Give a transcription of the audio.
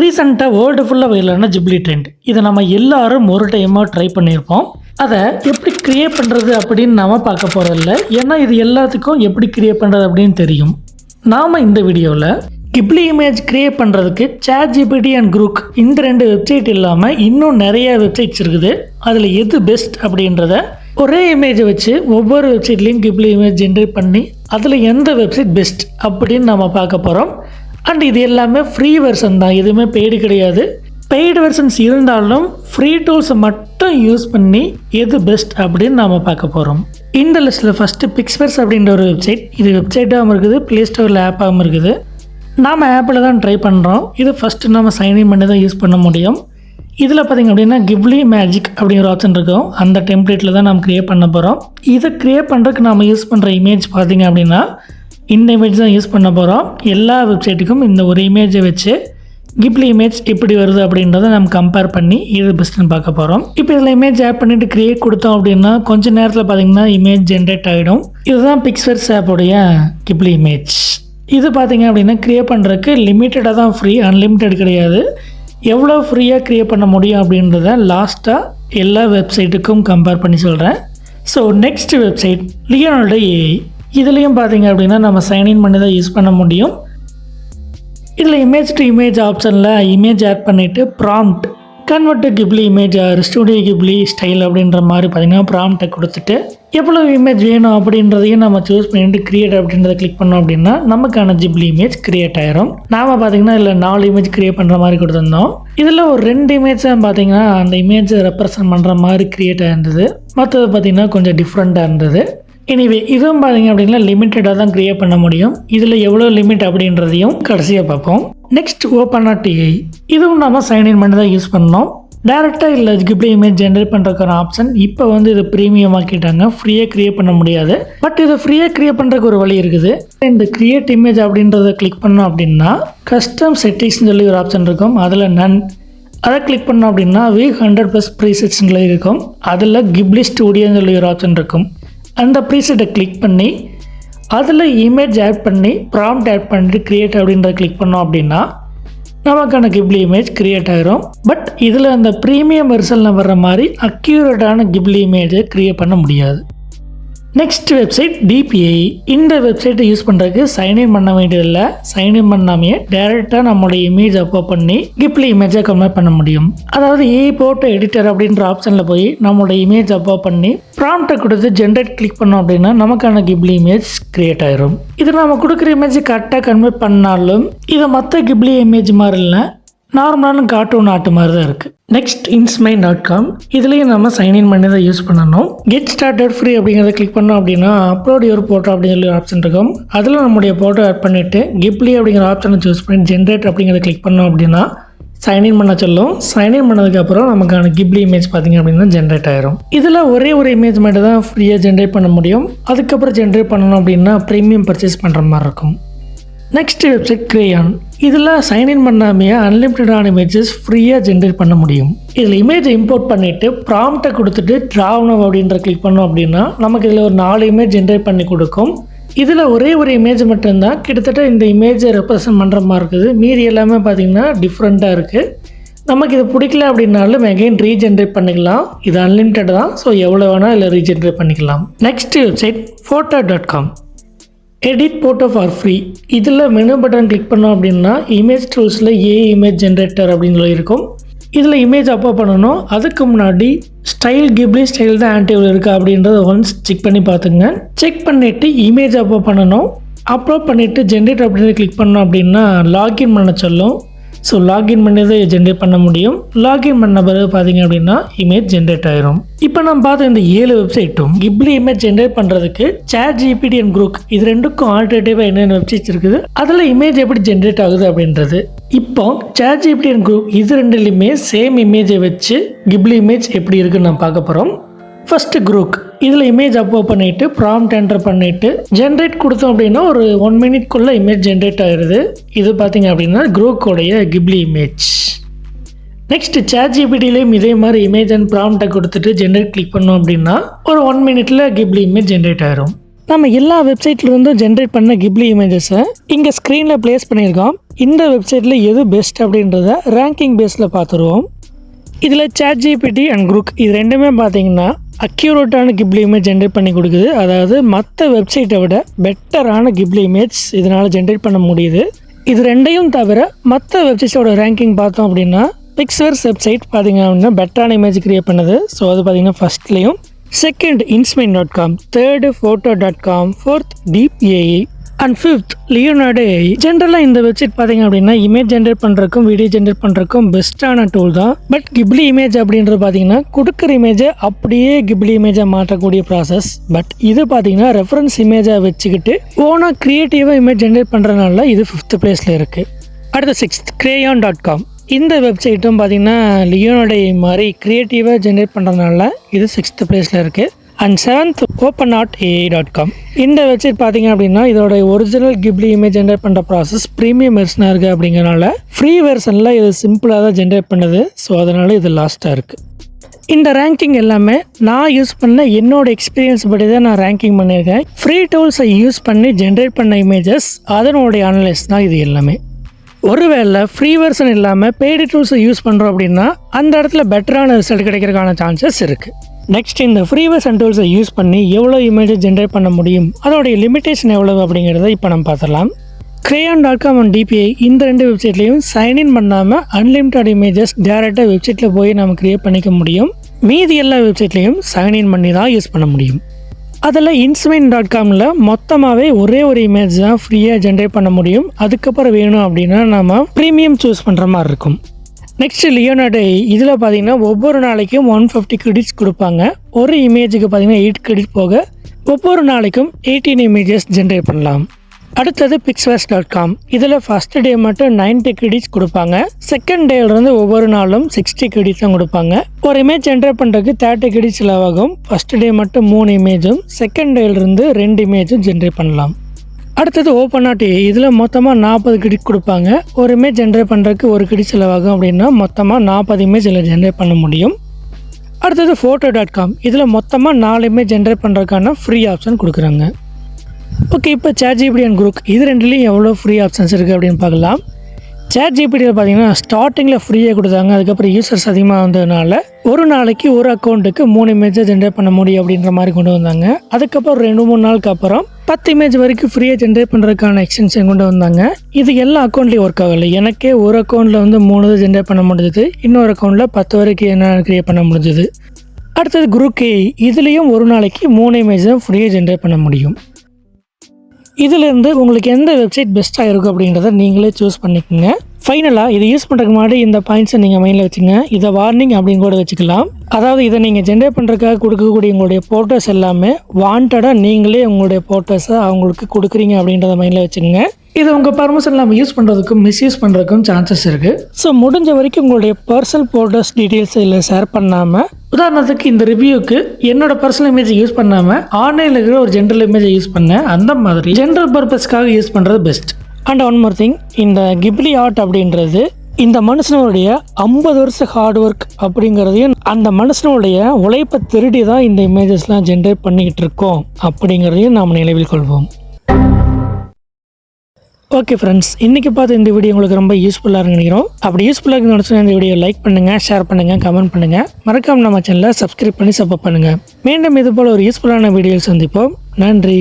ரீசெண்டாக வேர்ல்டு ஃபுல்லாக வயலான Ghibli trend இதை நம்ம எல்லாரும் ஒரு டைமாக ட்ரை பண்ணியிருப்போம். அதை எப்படி கிரியேட் பண்ணுறது அப்படின்னு நாம் பார்க்க போகிறதில்ல ஏன்னா இது எல்லாத்துக்கும் எப்படி கிரியேட் பண்ணுறது அப்படின்னு தெரியும். நாம் இந்த வீடியோவில் கிப்ளி இமேஜ் கிரியேட் பண்ணுறதுக்கு சேட் ஜிபிடி அண்ட் குரூக் இந்த ரெண்டு வெப்சைட் இல்லாமல் இன்னும் நிறைய வெப்சைட்ஸ் இருக்குது. அதில் எது பெஸ்ட் அப்படின்றத ஒரே இமேஜை வச்சு ஒவ்வொரு வெப்சைட்லேயும் கிப்ளி இமேஜ் ஜென்ரேட் பண்ணி அதில் எந்த வெப்சைட் பெஸ்ட் அப்படின்னு நம்ம பார்க்க போகிறோம் அண்ட் இது எல்லாமே ஃப்ரீ வெர்ஷன் தான். எதுவுமே பெய்டு கிடையாது. பெய்டு வெர்ஷன்ஸ் இருந்தாலும் ஃப்ரீ டூல்ஸை மட்டும் யூஸ் பண்ணி எது பெஸ்ட் அப்படின்னு நாம் பார்க்க போகிறோம் இந்த லிஸ்ட்டில் ஃபஸ்ட்டு பிக்ஸ்பர்ஸ் அப்படின்ற ஒரு வெப்சைட் இது வெப்சைட்டாகவும் இருக்குது ப்ளே ஸ்டோரில் ஆப்பாகவும் இருக்குது. நாம் ஆப்பில் தான் ட்ரை பண்ணுறோம் இது ஃபஸ்ட்டு நம்ம சைன்இன் பண்ணி தான் யூஸ் பண்ண முடியும். இதில் பார்த்திங்க அப்படின்னா கிவ்லி மேஜிக் அப்படிங்கிற ஆப்ஷன் இருக்கும். அந்த டெம்ப்ளேட்டில் தான் நம்ம க்ரியேட் பண்ண போகிறோம் இதை க்ரியேட் பண்ணுறதுக்கு நம்ம யூஸ் பண்ணுற இமேஜ் பார்த்திங்க அப்படின்னா இந்த இமேஜ் தான் யூஸ் பண்ண போகிறோம் எல்லா வெப்சைட்டுக்கும் இந்த ஒரு இமேஜை வச்சு கிப்லி இமேஜ் எப்படி வருது அப்படின்றத நம்ம கம்பேர் பண்ணி இது பெஸ்ட்டுன்னு பார்க்க போகிறோம் இப்போ இதில் இமேஜ் ஆட் பண்ணிவிட்டு க்ரியேட் கொடுத்தோம் அப்படின்னா கொஞ்ச நேரத்தில் பார்த்தீங்கன்னா இமேஜ் ஜென்ரேட் ஆகிடும் இதுதான் பிக்சர்ஸ் ஆப்போடைய கிப்லி இமேஜ் இது பார்த்தீங்க அப்படின்னா க்ரியேட் பண்ணுறதுக்கு லிமிட்டடாக தான் ஃப்ரீ அன்லிமிட்டெட் கிடையாது. எவ்வளோ ஃப்ரீயாக க்ரியேட் பண்ண முடியும் அப்படின்றத லாஸ்ட்டாக எல்லா வெப்சைட்டுக்கும் கம்பேர் பண்ணி சொல்கிறேன் ஸோ நெக்ஸ்ட் வெப்சைட் லியோனோட ஏஐ இதுலேயும் பார்த்தீங்க அப்படின்னா நம்ம சைன்இன் பண்ணி தான் யூஸ் பண்ண முடியும். இதில் இமேஜ் டு இமேஜ் ஆப்ஷனில் இமேஜ் ஆட் பண்ணிவிட்டு prompt convert Ghibli Ghibli image or studio Ghibli style அப்படின்ற மாதிரி பார்த்தீங்கன்னா ப்ராம்ப்டை கொடுத்துட்டு எவ்வளோ இமேஜ் வேணும் அப்படின்றதையும் நம்ம சூஸ் பண்ணிட்டு கிரியேட் அப்படின்றத கிளிக் பண்ணோம் அப்படின்னா நமக்கான ஜிப்லி இமேஜ் கிரியேட் ஆயிரும். நாம் பார்த்தீங்கன்னா இல்லை நாலு இமேஜ் கிரியேட் பண்ணுற மாதிரி கொடுத்துருந்தோம். இதில் ஒரு ரெண்டு இமேஜ் தான் பார்த்தீங்கன்னா அந்த இமேஜை ரெப்ரசன்ட் பண்ணுற மாதிரி கிரியேட் ஆயிருந்தது. மற்றது பார்த்திங்கன்னா கொஞ்சம் டிஃப்ரெண்ட்டாக இருந்தது. எனிவே இதுவும் பார்த்தீங்க அப்படின்னா லிமிட்டடாக தான் க்ரியேட் பண்ண முடியும். இதில் எவ்வளோ லிமிட் அப்படின்றதையும் கடைசியாக பார்ப்போம். நெக்ஸ்ட் ஓப்பன் டிஐ இதுவும் நம்ம சைன்இன் பண்ணி தான் யூஸ் பண்ணோம். டேரெக்டாக இல்லை கிப்லி இமேஜ் ஜென்ரேட் பண்ணுறதுக்கான ஆப்ஷன் இப்போ வந்து இது ப்ரீமியம் ஆக்கிட்டாங்க. ஃப்ரீயாக க்ரியேட் பண்ண முடியாது. பட் இது ஃப்ரீயாக க்ரியேட் பண்ணுறதுக்கு ஒரு வழி இருக்குது. இந்த கிரியேட் இமேஜ் அப்படின்றத கிளிக் பண்ணோம் அப்படின்னா கஸ்டம் செட்டிங்ஸ்னு சொல்லி ஒரு ஆப்ஷன் இருக்கும். அதில் நன் அதை கிளிக் பண்ணோம் அப்படின்னா வி ஹண்ட்ரட் ப்ளஸ் ப்ரீசெட்ஸ்ல இருக்கும். அதில் கிப்லி ஸ்டூடியோன்னு சொல்லி ஒரு ஆப்ஷன் இருக்கும். அந்த ப்ரீசெட்டை கிளிக் பண்ணி அதில் இமேஜ் ஆட் பண்ணி ப்ராம்ப்ட் ஆட் பண்ணிட்டு க்ரியேட் அப்படின்றத கிளிக் பண்ணோம் அப்படின்னா நமக்கான கிப்லி இமேஜ் க்ரியேட் ஆகிரும் பட் இதில் அந்த ப்ரீமியம் வெர்ஷனில் வர்ற மாதிரி அக்யூரேட்டான கிப்லி இமேஜை க்ரியேட் பண்ண முடியாது. நெக்ஸ்ட் வெப்சைட் டிபிஐ இந்த வெப்சைட்டை யூஸ் பண்ணுறதுக்கு சைன்இன் பண்ண வேண்டியதில்லை. சைன்இன் பண்ணாமையே டேரெக்டாக நம்மளுடைய இமேஜ் அப்போ பண்ணி கிப்லி இமேஜை கன்வெர்ட் பண்ண முடியும். அதாவது ஏ போட்டோ எடிட்டர் அப்படின்ற ஆப்ஷனில் போய் நம்மளோட இமேஜ் அப்போ பண்ணி ப்ராம்ப்டை கொடுத்து ஜென்ரேட் கிளிக் பண்ணோம் அப்படின்னா நமக்கான கிப்லி இமேஜ் கிரியேட் ஆயிரும். இது நம்ம கொடுக்குற இமேஜ் கரெக்டாக கன்வெர்ட் பண்ணாலும் இது மற்ற கிப்லி இமேஜ் மாதிரி இல்லை நார்மலான கார்ட்டூன் ஆட்டு மாதிரி தான் இருக்குது நெக்ஸ்ட் இன்ஸ்மை டாட் காம் இதுலேயும் நம்ம சைன்இன் பண்ணி தான் யூஸ் பண்ணணும். கெட் ஸ்டார்டட் ஃப்ரீ அப்படிங்கிறத கிளிக் பண்ணோம் அப்படின்னா அப்லோட் யுவர் போட்டோ அப்படின்னு சொல்லி ஆப்ஷன் இருக்கும். அதில் நம்முடைய ஃபோட்டோ ஆட் பண்ணிவிட்டு கிப்லி அப்படிங்கிற ஆப்ஷனை சூஸ் பண்ணி ஜென்ரேட் அப்படிங்கிறத கிளிக் பண்ணோம் அப்படின்னா சைன்இன் பண்ண சொல்லும். சைன்இன் பண்ணதுக்கப்புறம் நமக்கான கிப்லி இமேஜ் பார்த்தீங்க அப்படின்னா ஜென்ரேட் ஆயிரும். இதில் ஒரே ஒரு இமேஜ் மட்டும் தான் ஃப்ரீயாக ஜென்ரேட் பண்ண முடியும். அதுக்கப்புறம் ஜென்ரேட் பண்ணணும் அப்படின்னா ப்ரீமியம் பர்ச்சேஸ் பண்ணுற மாதிரி இருக்கும். நெக்ஸ்ட் வெப்சைட் கிரேயான் இதில் சைன்இன் பண்ணாமையே அன்லிமிட்டடான இமேஜஸ் ஃப்ரீயாக ஜென்ரேட் பண்ண முடியும். இதில் இமேஜை இம்போர்ட் பண்ணிவிட்டு ப்ராம்ப்டை கொடுத்துட்டு ட்ராவணும் அப்படின்ற கிளிக் பண்ணோம் அப்படின்னா நமக்கு இதில் ஒரு நாலு இமேஜ் ஜென்ரேட் பண்ணி கொடுக்கும். இதில் ஒரே ஒரு இமேஜ் மட்டும்தான். கிட்டத்தட்ட இந்த இமேஜை ரெப்ரசன்ட் பண்ணுற மாதிரி இருக்குது. மீதி எல்லாமே பார்த்திங்கன்னா டிஃப்ரெண்ட்டாக இருக்குது நமக்கு இது பிடிக்கல அப்படின்னாலும் அகைன் ரீஜென்ரேட் பண்ணிக்கலாம். இது அன்லிமிட்டட் தான். ஸோ எவ்வளோ வேணால் இதில் ரீஜென்ரேட் பண்ணிக்கலாம். Next website photo dot com edit photo for free இதில் மெனு பட்டன் கிளிக் பண்ணோம் அப்படின்னா இமேஜ் டூல்ஸில் ஏ இமேஜ் ஜென்ரேட்டர் அப்படின்னு இருக்கும் இதில் இமேஜ் அப்போ பண்ணணும். அதுக்கு முன்னாடி ஸ்டைல் கிப்ளி ஸ்டைல் தான் ஆன்டிவில் இருக்கா அப்படின்றத ஒன்ஸ் செக் பண்ணி பார்த்துங்க. செக் பண்ணிவிட்டு இமேஜ் அப்போ பண்ணணும். அப்லோட் பண்ணிவிட்டு ஜென்ரேட் அப்படின்னு கிளிக் பண்ணோம் அப்படின்னா லாகின் பண்ண சொல்லும். ஸோ லாகின் பண்ணி தான் ஜென்ரேட் பண்ண முடியும். லாகின் பண்ண பிறகு பார்த்தீங்க அப்படின்னா இமேஜ் ஜென்ரேட் ஆயிரும். இப்போ நம்ம பார்த்த இந்த ஏழு வெப்சைட்டும் கிப்லி இமேஜ் ஜென்ரேட் பண்ணுறதுக்கு சேட் ஜிபிடி அண்ட் குரூக் இது ரெண்டுக்கும் ஆல்டர்னேட்டிவாக என்னென்ன வெப்சைட்ஸ் இருக்குது அதில் இமேஜ் எப்படி ஜென்ரேட் ஆகுது அப்படின்றது. இப்போ சேட் ஜிபிடி அண்ட் குரூக் இது ரெண்டுலையுமே சேம் இமேஜை வச்சு கிப்லி இமேஜ் எப்படி இருக்குன்னு நம்ம பார்க்க போகிறோம் ஃபஸ்ட்டு குரூக் இதில் இமேஜ் அப்லோட் பண்ணிவிட்டு ப்ராம்ட் என்டர் பண்ணிவிட்டு ஜென்ரேட் கொடுத்தோம் அப்படின்னா ஒரு ஒன் மினிட்குள்ளே இமேஜ் ஜென்ரேட் ஆகிடுது இது பார்த்தீங்க அப்படின்னா குரூக்கோடைய கிப்லி இமேஜ் நெக்ஸ்ட் சேட் ஜிபிடிலையும் இதே மாதிரி இமேஜ் அண்ட் ப்ராம்ப்டை கொடுத்துட்டு ஜென்ரேட் கிளிக் பண்ணோம் அப்படின்னா ஒரு ஒன் மினிட்ல கிப்லி இமேஜ் ஜென்ரேட் ஆயிரும். நம்ம எல்லா வெப்சைட்லேருந்தும் ஜென்ரேட் பண்ண கிப்லி இமேஜஸை இங்கே ஸ்க்ரீனில் ப்ளேஸ் பண்ணியிருக்கோம். இந்த வெப்சைட்டில் எது பெஸ்ட் அப்படின்றத ரேங்கிங் பேஸில் பார்த்துருவோம். இதில் சேட் ஜிபிடி அண்ட் குரூக் இது ரெண்டுமே பார்த்தீங்கன்னா அக்யூரேட்டான கிப்ளி இமேஜ் ஜென்ரேட் பண்ணி கொடுக்குது. அதாவது மற்ற வெப்சைட்டை விட பெட்டரான கிப்லி இமேஜ் இதனால் ஜென்ரேட் பண்ண முடியுது. இது ரெண்டையும் தவிர மற்ற வெப்சைட்ஸோட ரேங்கிங் பார்த்தோம் அப்படின்னா பிக்சர்ஸ் வெப்சைட் பார்த்தீங்க அப்படின்னா பெட்டரான இமேஜ் கிரியேட் பண்ணுது. ஸோ அது பார்த்தீங்கன்னா ஃபஸ்ட்லேயும் second இன்ஸ்மைன் dot com third photo dot com fourth deep AI and fifth Leonardo ஜென்ரலாக இந்த வெப்சைட் பார்த்தீங்க அப்படின்னா இமேஜ் ஜென்ரேட் பண்ணுறக்கும் வீடியோ ஜென்ரேட் பண்ணுறக்கும் பெஸ்ட்டான டூல் தான். பட் கிப்லி இமேஜ் அப்படின்றது பார்த்தீங்கன்னா கொடுக்குற இமேஜை அப்படியே கிப்லி இமேஜை மாற்றக்கூடிய ப்ராசஸ் பட் இது பார்த்தீங்கன்னா ரெஃபரன்ஸ் இமேஜை வச்சுக்கிட்டு ஓனாக க்ரியேட்டிவாக இமேஜ் ஜென்ரேட் பண்ணுறதுனால இது ஃபிஃப்த் பிளேஸில் இருக்குது அடுத்த சிக்ஸ்த் கிரேயான் டாட் காம் இந்த வெப்சைட்டும் பார்த்தீங்கன்னா லியோனோடைய மாதிரி க்ரியேட்டிவாக ஜென்ரேட் பண்ணுறதுனால இது சிக்ஸ்த் பிளேஸில் இருக்குது and seventh OpenArt AI dot com இந்த வெப்சைட் பார்த்தீங்க அப்படின்னா இதோட ஒரிஜினல் கிப்லி இமேஜ் ஜென்ரேட் பண்ணுற ப்ராசஸ் ப்ரீமியம் வெர்ஷனாக இருக்குது அப்படிங்கிறனால ஃப்ரீ வெர்ஷனில் இது சிம்பிளாக தான் ஜென்ரேட் பண்ணுது. ஸோ அதனால் இது லாஸ்ட்டாக இருக்குது இந்த ரேங்கிங் எல்லாமே நான் யூஸ் பண்ண என்னோட எக்ஸ்பீரியன்ஸ் படி தான் நான் ரேங்கிங் பண்ணியிருக்கேன். ஃப்ரீ டூல்ஸை யூஸ் பண்ணி ஜென்ரேட் பண்ண இமேஜஸ் அதனுடைய அனலைஸ் தான் இது எல்லாமே. ஒருவேளை ஃப்ரீ வெர்ஷன் இல்லாமல் பெய்டு டூல்ஸை யூஸ் பண்ணுறோம் அப்படின்னா அந்த இடத்துல பெட்டரான ரிசல்ட் கிடைக்கிறதுக்கான சான்சஸ் இருக்குது நெக்ஸ்ட் இந்த ஃப்ரீ வெர்ஷன் டூல்ஸை யூஸ் பண்ணி எவ்வளோ இமேஜை ஜென்ரேட் பண்ண முடியும்? அதோடைய லிமிட்டேஷன் எவ்வளவு அப்படிங்கிறத இப்போ நம்ம பார்த்துடலாம். Craiyon dot com and DeepAI இந்த ரெண்டு வெப்சைட்லேயும் சைன்இன் பண்ணாமல் அன்லிமிட்டட் இமேஜஸ் டேரெக்டாக வெப்சைட்டில் போய் நம்ம க்ரியேட் பண்ணிக்க முடியும். மீதி எல்லா வெப்சைட்லேயும் சைன்இன் பண்ணி தான் யூஸ் பண்ண முடியும். அதில் இன்ஸ்மைன் டாட் காமில் மொத்தமாகவே ஒரே ஒரு இமேஜ் தான் ஃப்ரீயாக ஜென்ரேட் பண்ண முடியும். அதுக்கப்புறம் வேணும் அப்படின்னா நம்ம ப்ரீமியம் சூஸ் பண்ணுற மாதிரி இருக்கும். நெக்ஸ்ட் லியோனாடே இதில் பார்த்தீங்கன்னா ஒவ்வொரு நாளைக்கும் ஒன் ஃபிஃப்டி கிரெடிட்ஸ் கொடுப்பாங்க. ஒரு இமேஜுக்கு பார்த்தீங்கன்னா எயிட் கிரெடிட் போக ஒவ்வொரு நாளைக்கும் எயிட்டீன் இமேஜஸ் ஜென்ரேட் பண்ணலாம். அடுத்தது பிக்ஸ்வர்ஸ் டாட் காம் இதில் ஃபஸ்ட் டே மட்டும் 90 கிரெடிட்ஸ் கொடுப்பாங்க. செகண்ட் டேலேருந்து ஒவ்வொரு நாளும் சிக்ஸ்டி கிரெடிட்ஸ் தான் கொடுப்பாங்க. ஒரு இமேஜ் ஜென்ரேட் பண்ணுறதுக்கு தேர்ட்டி கிரெடிட்ஸ் செலவாகும் ஃபஸ்ட் டே மட்டும் மூணு இமேஜும் செகண்ட் டேலேருந்து ரெண்டு இமேஜும் ஜென்ரேட் பண்ணலாம். அடுத்தது ஓப்பன் ஆட் இதில் மொத்தமாக நாற்பது கிரெடிட் கொடுப்பாங்க. ஒரு இமேஜ் ஜென்ரேட் பண்ணுறதுக்கு ஒரு கிரெடிட் செலவாகும் அப்படின்னா மொத்தமாக நாற்பது இமேஜ் இதில் ஜென்ரேட் பண்ண முடியும். அடுத்தது ஃபோட்டோ டாட் காம் இதில் மொத்தமாக நாலு இமேஜ் ஜென்ரேட் பண்ணுறதுக்கான ஃப்ரீ ஆப்ஷன் கொடுக்குறாங்க. ஓகே இப்போ சேட்ஜிபிடி அண்ட் குரூக் இது ரெண்டுலேயும் எவ்வளோ ஃப்ரீ ஆப்ஷன்ஸ் இருக்குது அப்படின்னு பார்க்கலாம். சேட் ஜிபிடியில் பார்த்தீங்கன்னா ஸ்டார்டிங்கில் ஃப்ரீயாக கொடுத்தாங்க. அதுக்கப்புறம் யூசர்ஸ் அதிகமாக வந்ததுனால ஒரு நாளைக்கு ஒரு அக்கௌண்ட்டுக்கு மூணு இமேஜை ஜென்ரேட் பண்ண முடியும் அப்படின்ற மாதிரி கொண்டு வந்தாங்க. அதுக்கப்புறம் ரெண்டு மூணு நாளுக்கு அப்புறம் பத்து இமேஜ் வரைக்கும் ஃப்ரீயாக ஜென்ரேட் பண்ணுறதுக்கான எக்ஸ்டென்ஷன் கொண்டு வந்தாங்க. இது எல்லா அக்கௌண்ட்லேயும் ஒர்க் ஆகலை. எனக்கே ஒரு அக்கௌண்ட்டில் வந்து மூணு இது ஜென்ரேட் பண்ண முடிஞ்சது. இன்னொரு அக்கௌண்ட்டில் பத்து வரைக்கும் என்ன க்ரியேட் பண்ண முடிஞ்சது. அடுத்தது குரூப் கே இதுலேயும் ஒரு நாளைக்கு மூணு இமேஜ் தான் ஃப்ரீயாக ஜென்ரேட் பண்ண முடியும். இதிலேருந்து உங்களுக்கு எந்த வெப்சைட் பெஸ்ட்டாக இருக்கும் அப்படின்றத நீங்களே சூஸ் பண்ணிக்கோங்க. ஃபைனலாக இதை யூஸ் பண்ணுறதுக்கு முன்னாடி இந்த பாயிண்ட்ஸை நீங்கள் மைண்டில் வச்சுங்க இதை வார்னிங் அப்படின்னு கூட வச்சுக்கலாம். அதாவது இதை நீங்கள் ஜென்ரேட் பண்ணுறதுக்காக கொடுக்கக்கூடிய உங்களுடைய ஃபோட்டோஸ் எல்லாமே வாண்டடாக நீங்களே உங்களுடைய ஃபோட்டோஸை அவங்களுக்கு கொடுக்குறீங்க அப்படின்றத மைண்டில் வச்சுக்கோங்க. இது உங்கள் பர்மிஷன் இல்லாமல் யூஸ் பண்ணுறதுக்கும் மிஸ்யூஸ் பண்ணுறதுக்கும் சான்சஸ் இருக்குது ஸோ முடிஞ்ச வரைக்கும் உங்களுடைய பர்சனல் ஃபோட்டோஸ் டீட்டெயில்ஸ் இதில் ஷேர் பண்ணாமல் உதாரணத்துக்கு இந்த ரிவ்யூக்கு என்னோட பர்சனல் இமேஜ் யூஸ் பண்ணாமல் ஆன்லைனில் இருக்கிற ஒரு ஜென்ரல் இமேஜை யூஸ் பண்ணேன் அந்த மாதிரி ஜென்ரல் பர்பஸ்க்காக யூஸ் பண்ணுறது best and one more thing இந்த கிப்லி ஆர்ட் அப்படின்றது இந்த மனுஷனுடைய ஐம்பது வருஷ ஹார்ட் ஒர்க் அப்படிங்கிறதையும் அந்த மனுஷனுடைய உழைப்பை திருடி தான் இந்த இமேஜஸ்லாம் ஜென்ரேட் பண்ணிக்கிட்டு இருக்கோம் அப்படிங்கிறதையும் நாம் நினைவில் கொள்வோம். ஓகே ஃப்ரெண்ட்ஸ் இன்றைக்கி பார்த்து இந்த வீடியோ உங்களுக்கு ரொம்ப யூஸ்ஃபுல்லாக நினைக்கிறோம். அப்படி யூஸ்ஃபுல்லாக இருக்குன்னு இந்த வீடியோ லைக் பண்ணுங்கள் ஷேர் பண்ணுங்கள் கமெண்ட் பண்ணுங்கள் மறக்காம நம்ம சேனலை சப்ஸ்கிரைப் பண்ணி சப்போர்ட் பண்ணுங்கள் மீண்டும் இது போல் ஒரு யூஸ்ஃபுல்லான வீடியோ சந்திப்போம். நன்றி.